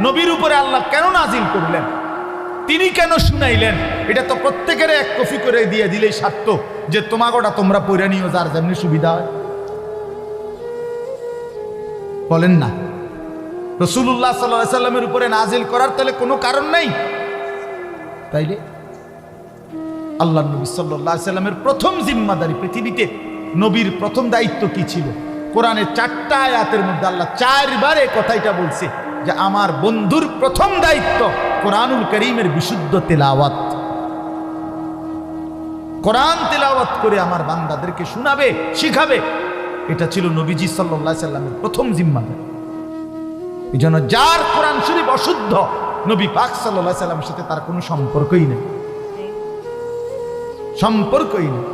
নবীর উপরে আল্লাহ কেন নাজিল করলেন? তিনি কেন শুনাইলেন? এটা তো প্রত্যেকের এক কপি করে দিয়ে দিলেই সার্থ যে তোমাগোটা তোমরা পড়ে নিও, যার যেমনি সুবিধা হয়। বলেন না। রসুল্লাহ সাল্লাহ সাল্লামের উপরে নাজিল করার তাহলে কোনো কারণ নেই? তাইলে? আল্লাহ নবী সাল্লামের প্রথম জিম্মাদারি পৃথিবীতে নবীর প্রথম দায়িত্ব কি ছিল? কোরআনের চারটা আয়াতের মধ্যে আল্লাহ চারবার এই কথাইটা বলছে। যে আমার বন্ধুর প্রথম দায়িত্ব কোরআনুল করিমের বিশুদ্ধ তেলাওয়াত। কোরআন তেলাওয়াত করে আমার বান্দাদেরকে শোনাবে, শিখাবে। এটা ছিল নবীজি সাল্লাহ সাল্লামের প্রথম জিম্মাদারি। এই জন্য যার কোরআন শরীফ অশুদ্ধ, নবী পাক সাল্লাহ সাল্লামের সাথে তার কোনো সম্পর্কই নেই। সম্পর্কই নেই।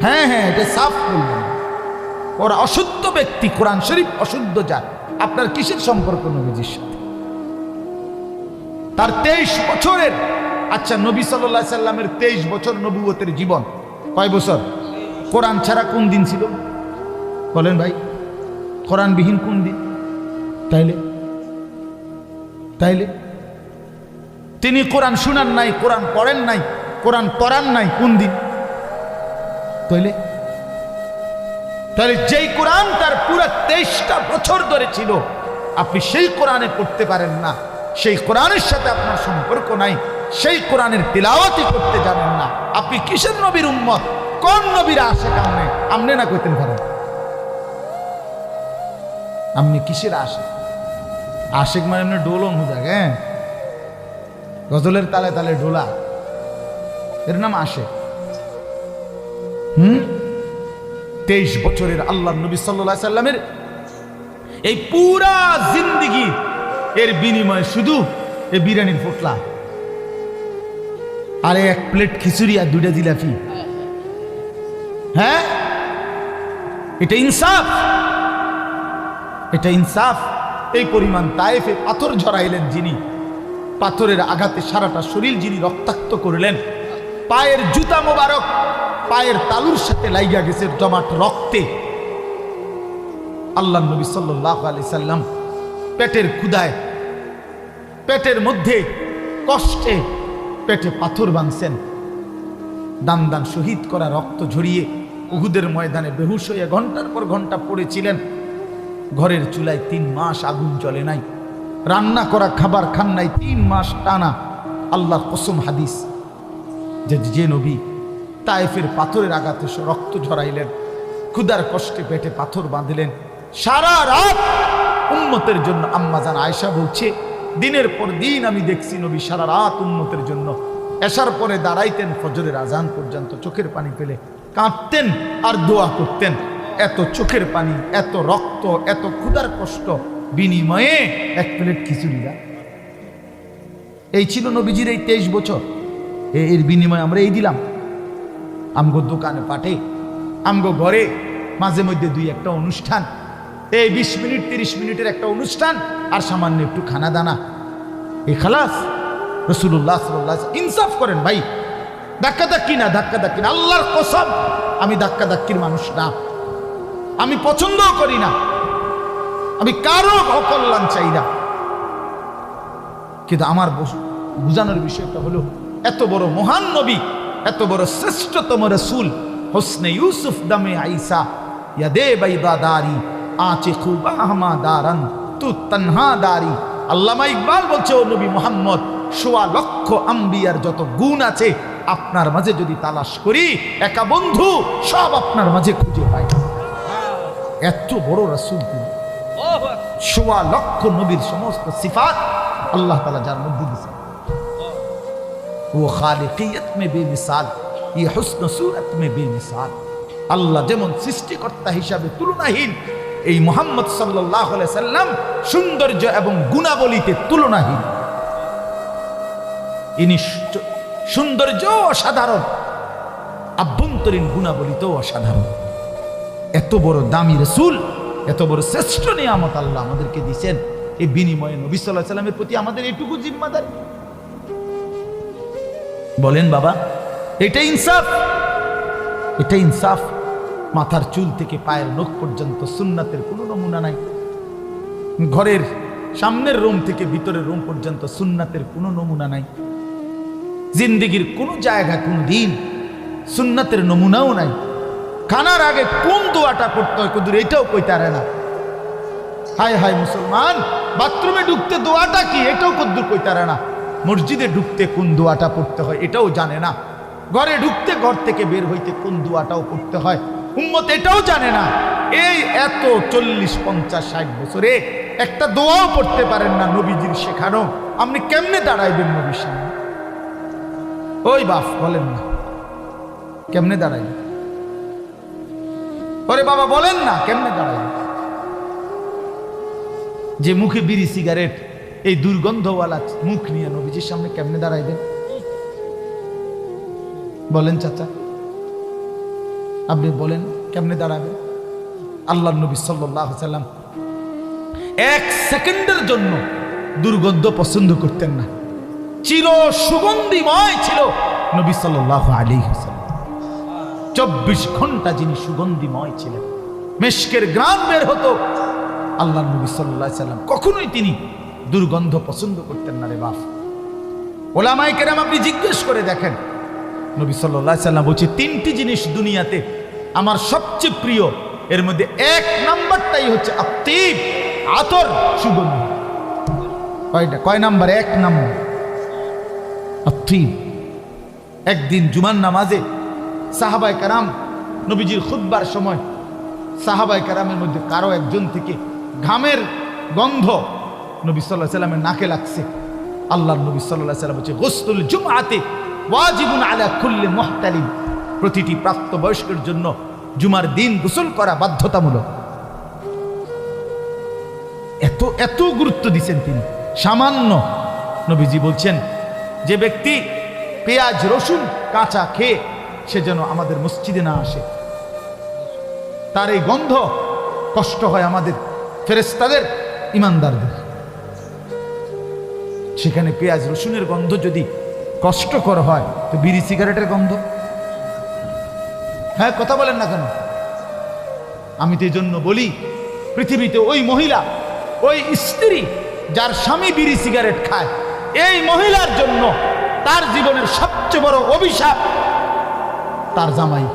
হ্যাঁ হ্যাঁ এটা সাফ বললাম। ওরা অশুদ্ধ ব্যক্তি, কোরআন শরীফ অশুদ্ধ যার আপনার কিসের সম্পর্ক নবীজির সাথে? তার তেইশ বছরের আচ্ছা নবী সাল্লাহ সাল্লামের তেইশ বছর নবুয়তের জীবন কয় বছর? কোরআন ছাড়া কোন দিন ছিল? বলেন ভাই, কোরআনবিহীন কোন দিন? তাইলে? তাইলে? তিনি কোরআন শুনান নাই, কোরআন পড়েন নাই, কোরআন পড়ান নাই কোন দিন? তাইলে? তাহলে যেই কোরআন তার পুরো তেইশটা বছর ধরে ছিল, আপনি সেই কোরআনে পড়তে পারেন না। সেই কোরআনের সাথে আপনার সম্পর্ক নাই, সেই কোরআনের তিলাওয়াতি করতে জানেন না। আপনি কিসের নবীর উম্মত? কোন নবীর আসে কামনে আমনে না কইতেন পারেন আপনি কিসের আসে আশেক মানে এমনি ডোলন হুদাক হ্যাঁ গজলের তালে তালে ডোলা। এর নাম আসে হুম? তেইশ বছরের আল্লাহ নবী সাল্লা সাল্লামের এই পুরা জিন্দিগি এর বিনিময়ে শুধু এই বিরিয়ানির ফোটলা আরে এক প্লেট খিচুড়ি আর দুইটা জিলাপি। হ্যাঁ? এটা ইনসাফ। এটা ইনসাফ। এই পরিমাণ তায়েফে পাথর ঝরাইলেন যিনি, পাথরের আঘাতে সারাটা শরীর যিনি রক্তাক্ত করলেন, পায়ের জুতা মোবারক পায়ের তালুর সাথে লাইগা গেছে জমাট রক্তে। আল্লাহ নবী সাল্লাহ সাল্লাম পেটের ক্ষুদায় পেটের মধ্যে কষ্টে পেটে পাথর বাঁধছেন। দান দান শহীদ করা রক্ত ঝরিয়ে উহুদের ময়দানে বেহুশ হয়ে ঘণ্টার পর ঘণ্টা পড়েছিলেন। ঘরের চুলায় তিন মাস আগুন জ্বলে নাই। রান্না করা খাবার খান নাই, তিন মাস টানা। আল্লাহর কসম হাদিস, যে যে নবী তায়েফের পাথরের আঘাতে রক্ত ঝরাইলেন। ক্ষুদার কষ্টে পেটে পাথর বাঁধলেন। সারা রাত উম্মতের জন্য আম্মাজান আয়সা বলছে, দিনের পর দিন আমি দেখছি নবী সারা রাত উম্মতের জন্য। এসার পরে দাঁড়াইতেন ফজরের আজান পর্যন্ত, চোখের পানি পেলে কাঁদতেন আর দোয়া করতেন। এত চোখের পানি, এত রক্ত, এত ক্ষুদার কষ্ট, বিনিময়ে এক প্লেট খিচুড়ি দেয় এই ছিল নবীজির এই তেইশ বছর। এর বিনিময়ে আমরা এই দিলাম। আমগো দোকানে পাঠে, আমগো ঘরে মাঝে মধ্যে দুই একটা অনুষ্ঠান। এই বিশ মিনিট, তিরিশ মিনিটের একটা অনুষ্ঠান আর সামান্য একটু খানা দানা এ খালাস রসুল্লাহ সাল্লাহ ইনসাফ করেন ভাই। ধাক্কা ধাক্কি না ধাক্কা ধাক্কি না, আল্লাহর কসম, আমি ধাক্কা ধাক্কির মানুষ না। আমি পছন্দও করি না। আমি কারও অকল্যাণ চাই না। কিন্তু আমার বুঝানোর বিষয়টা হলো, এত বড় মহান নবী এত বড় শ্রেষ্ঠতম রসুল হোসনে ইউসুফ দামে আইসা ইয়াদে বাইদা দারি আচে খুব আহমা দারান তু তন্হা দারি আল্লামা ইকবাল বলছে ও নবী মোহাম্মদ সোয়া লক্ষ আম্বিয়ার যত গুণ আছে আপনার মাঝে যদি তালাশ করি একা বন্ধু সব আপনার মাঝে খুঁজে পাই। এত বড় রসুল তিনি। সোয়া লক্ষ নবীর সমস্ত সিফাত আল্লাহ তালা যার মধ্যে দিয়েছেন। ও খালিকিয়ত মে বেমিসাল, ই হুসন সুরত মে বেমিসাল। আল্লাহ যেমন সৃষ্টিকর্তা হিসাবে তুলনাহীন, এই মোহাম্মদ সাল্লাহ সাল্লাম সৌন্দর্য এবং গুণাবলীতে তুলনাহীন। ইনি সৌন্দর্য অসাধারণ, আভ্যন্তরীণ গুণাবলীতেও অসাধারণ। এত বড় দামি রসুল, এত বড় শ্রেষ্ঠ নিয়ামত আল্লাহ আমাদেরকে দিচ্ছেন এই বিনিময়ে নবী সাল্লাহ সাল্লামের প্রতি আমাদের এটুকু জিম্মাদারি। বলেন বাবা, এটা ইনসাফ। এটা ইনসাফ। মাথার চুল থেকে পায়ের নখ পর্যন্ত সুন্নাতের কোনো নমুনা নাই। ঘরের সামনের রুম থেকে ভিতরের রুম পর্যন্ত সুন্নাতের কোনো নমুনা নাই। জিন্দিগির কোনো জায়গা, কোন দিন সুন্নাতের নমুনাও নাই। খানার আগে কোন দোয়াটা পড়তে হয় কুদুর, এটাও কইতে পারে না। হায় হায় মুসলমান, বাথরুমে ঢুকতে দোয়াটা কি, এটাও কদ্দুর কইতে পারে না। মসজিদে ঢুকতে কোন দোয়াটা পড়তে হয় এটাও জানে না। ঘরে ঢুকতে ঘর থেকে বের হইতে কোন দোয়াটাও পড়তে হয়? উম্মত এটাও জানে না। এই এত চল্লিশ, পঞ্চাশ, ষাট বছরে একটা দোয়াও পড়তে পারেন না নবীজির শেখানো। আপনি কেমনে দাঁড়াইবেন নবীর সামনে? ওই বাপ, বলেন না। কেমনে দাঁড়াইবেন? ওরে বাবা, বলেন না, কেমনে দাঁড়াইবেন? যে মুখে বিড়ি, সিগারেট এই দুর্গন্ধওয়ালা মুখ নিয়ে নবীজির সামনে কেমনে দাঁড়াইবেন? বলেন চাচা, আপনি বলেন কেমনে দাঁড়াবেন? আল্লাহ নবী সাল্লাহ সাল্লাম এক সেকেন্ডের জন্য দুর্গন্ধ পছন্দ করতেন না। চির সুগন্ধিময় ছিল নবী সাল্লাহ আলী হাসাল্লাম চব্বিশ ঘণ্টা যিনি সুগন্ধিময় ছিলেন, মেশকের গ্রাম বের হতো। আল্লাহ নবী সাল্লাহ সাল্লাম কখনোই তিনি দুর্গন্ধ পছন্দ করতেন না রে বাপ। ওলামাই কেরাম আপনি জিজ্ঞেস করে দেখেন। নবী সাল্লাহ সাল্লাম বলছে, তিনটি জিনিস দুনিয়াতে আমার সবচেয়ে প্রিয়, এর মধ্যে এক নাম্বারটাই হচ্ছে আত্মীব আতর, সুগন্ধ। কয়টা? কয় নাম্বার? এক নাম্বার। আত্মীব একদিন জুমান নামাজে সাহাবাই কারাম নবীজির খুদ্বার সময় সাহাবাই কারামের মধ্যে কারও একজন থেকে ঘামের গন্ধ নবী সাল্লাহ সাল্লামের নাকে লাগছে। আল্লাহ নবী সাল্লাহ সাল্লাম হচ্ছে গোস্তুল জুমাতে ওয়াজিবুন আলা কুল্লি মুহতালিম। প্রতিটি প্রাপ্তবয়স্কের জন্য জুমার দিন গোসল করা বাধ্যতামূলক। এত এত গুরুত্ব দিচ্ছেন তিনি। সামান্য নবীজি বলছেন, যে ব্যক্তি পেঁয়াজ, রসুন কাঁচা খেয়ে সে যেন আমাদের মসজিদে না আসে। তার এই গন্ধ কষ্ট হয় আমাদের ফেরেস্তাদের ইমানদারদের। সেখানে পেঁয়াজ, রসুনের গন্ধ যদি কষ্টকর হয়, তো বিড়ি সিগারেটের গন্ধ। হ্যাঁ কথা বলেন না কেন? আমি তো এই জন্য বলি, পৃথিবীতে ওই মহিলা, ওই স্ত্রী যার স্বামী বিড়ি সিগারেট খায়, এই মহিলার জন্য তার জীবনের সবচেয়ে বড় অভিশাপ তার জামাই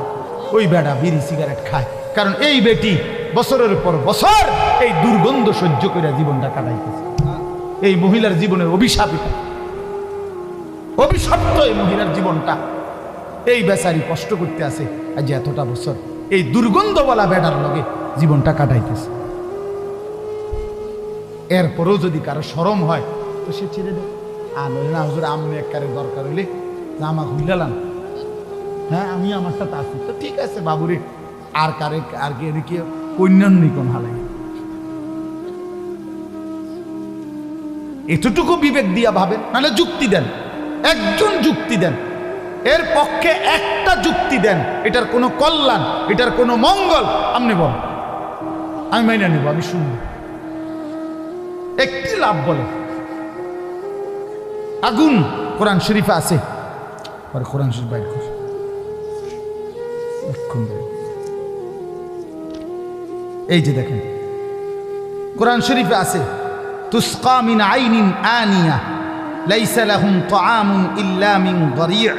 ওই বেড়া বিড়ি সিগারেট খায়। কারণ এই বেটি বছরের পর বছর এই দুর্গন্ধ সহ্য করে জীবনটা কাটাইতেছে। এই মহিলার জীবনের অভিশাপ অভিশপ্ত এই মহিলার জীবনটা। এই বেচারি কষ্ট করতে আছে আজ এতটা বছর। এই দুর্গন্ধওয়ালা বেড়ার লগে জীবনটা কাটাইতেছে। এরপরেও যদি কারও সরম হয়, তো সে ছেড়ে দেয়। আর না, হুজুর, আমনে একবারে দরকার হইলে জামা খুললাম হ্যাঁ আমি আমার সাথে আছি। তো ঠিক আছে বাবুরে, আর কারে, আর কে, এদিকে কন্যান নিকন হালাই। এতটুকু বিবেক দিয়া ভাবেন নাহলে যুক্তি দেন। একজন যুক্তি দেন। এর পক্ষে একটা যুক্তি দেন, এটার কোনো কল্যাণ, এটার কোনো মঙ্গল, আপনি বল আমি মাইনা নেব, আমি শুনব। একটি লাভ বলে আগুন কোরআন শরীফে আছে। পরে কোরআন শরীফ বাইর কর। এই যে দেখেন, কোরআন শরীফে আছে। তুসকা মিন আইনিন আনিয়া। লাইসা লাহুম তাআমুন ইল্লা মিন গরিয়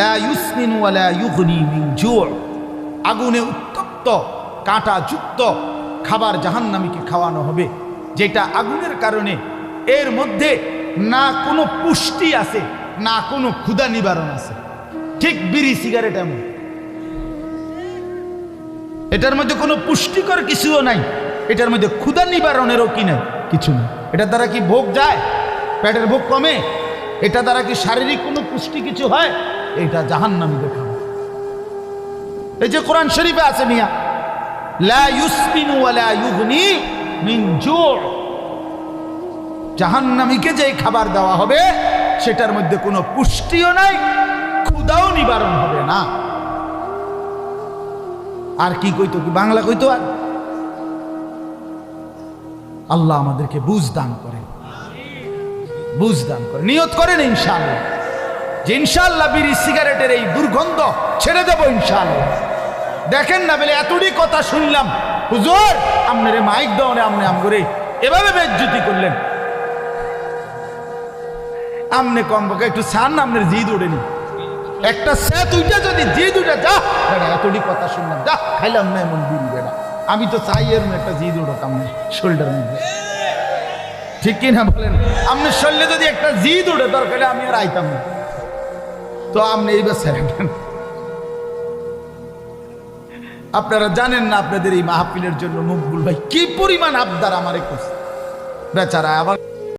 লা ইউসমিন ওয়া লা ইউগনি মিন জুউ আগুনে উত্তপ্ত, কাঁটাযুক্ত খাবার জাহান্নামীকে খাওয়ানো হবে, যেটা আগুনের কারণে এর মধ্যে না কোনো পুষ্টি আছে, না কোনো ক্ষুধা নিবারণ আছে। ঠিক বিড়ি, সিগারেট এমন। এটার মধ্যে কোনো পুষ্টিকর কিছুও নাই। এটার মধ্যে ক্ষুধা নিবারণেরও কি নাই? কিছু নেই এটার দ্বারা কি ভোগ যায়? পেটের ভোগ কমে? এটা দ্বারা কি শারীরিক কোনো পুষ্টি কিছু হয়? এটা জাহান নামি দেখা এই যে কোরআন শরীফে আছে মিয়া, লা ইউসমিনু ওয়ালা ইউগনি মিন জু' জাহান্নামীকে যে খাবার দেওয়া হবে, সেটার মধ্যে কোনো পুষ্টিও নাই, ক্ষুদাও নিবারণ হবে না। আর কি কইতো কি? বাংলা কইতো আর? আল্লাহ আমাদেরকে বুঝ দান করেন। বুঝ দান করেন। নিয়ত করেন ইনশাআল্লাহ। যে ইনশাআল্লাহ বিড়ি, সিগারেটের এই দুর্গন্ধ ছেড়ে দেবো ইনশাআল্লাহ। দেখেন না বলে এতটি কথা শুনলাম। হুজুর আপনারে মাইক দাও রে আমনে আম করে এভাবে বেজ্জুতি করলেন। আমনে কম বকে একটু সান আমনের জিদ ওড়েনি একটা সে তুইটা যদি জিদ উঠে যা। এতটি কথা শুনলাম। যা, খাইলাম না এমন বিড়ি বেড়া। আমি তো চাই এর একটা জিদ উঠো কামনে শোল্ডার মধ্যে। ঠিক কি না বলেন? আপনার শরীরে যদি একটা জিদ উঠে দরকার আমি আর আইতাম না। তো আপনি এইবার ছেড়েবেন আপনারা জানেন না আপনাদের এই মাহফিলের জন্য মকবুল ভাই কি পরিমাণ আবদার আমারে করছে। বেচারা আবার